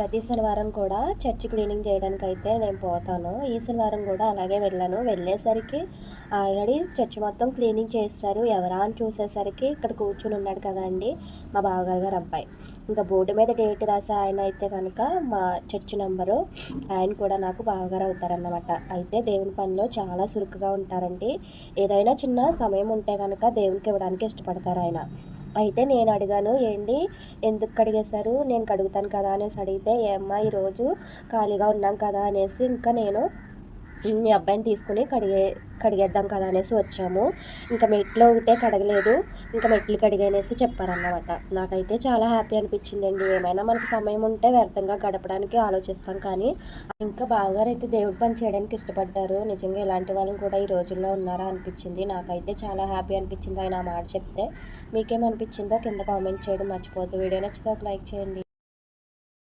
ప్రతి శనివారం కూడా చర్చి క్లీనింగ్ చేయడానికి అయితే నేను పోతాను. ఈ శనివారం కూడా అలాగే వెళ్ళాను. వెళ్ళేసరికి ఆల్రెడీ చర్చ్ మొత్తం క్లీనింగ్ చేస్తారు ఎవరా అని చూసేసరికి ఇక్కడ కూర్చుని ఉన్నాడు కదండి మా బావగారు గారు అబ్బాయి. ఇంకా బోర్డు మీద డేట్ రాసే ఆయన అయితే కనుక మా చర్చ్ నెంబరు ఆయన కూడా నాకు బావగారు అవుతారన్నమాట. అయితే దేవుని పనిలో చాలా చురుకుగా ఉంటారండి. ఏదైనా చిన్న సమయం ఉంటే కనుక దేవునికి ఇవ్వడానికి ఇష్టపడతారు ఆయన. అయితే నేను అడిగాను ఏంటి? ఎందుకు కడిగేశారు? నేను కడుగుతాను కదా అనేసి అడిగితే ఏమ్మా ఈరోజు ఖాళీగా ఉన్నాం కదా అనేసి ఇంకా నేను ఈ అబ్బాయిని తీసుకుని కడిగే కడిగేద్దాం కదా అనేసి వచ్చాము. ఇంకా మెట్లు ఒకటే కడగలేదు. ఇంకా మెట్లు కడిగనేసి చెప్పారన్నమాట. నాకైతే చాలా హ్యాపీ అనిపించిందండి. ఏమైనా మనకు సమయం ఉంటే వ్యర్థంగా గడపడానికి ఆలోచిస్తాం కానీ ఇంకా బావగారు అయితే దేవుడి పని చేయడానికి ఇష్టపడ్డారు. నిజంగా ఇలాంటి వాళ్ళని కూడా ఈ రోజుల్లో ఉన్నారా అనిపించింది. నాకైతే చాలా హ్యాపీ అనిపించింది ఆయన మాట చెప్తే. మీకేమనిపించిందో కింద కామెంట్ చేయడం మర్చిపోద్దు వీడియో నచ్చితే ఒక లైక్ చేయండి.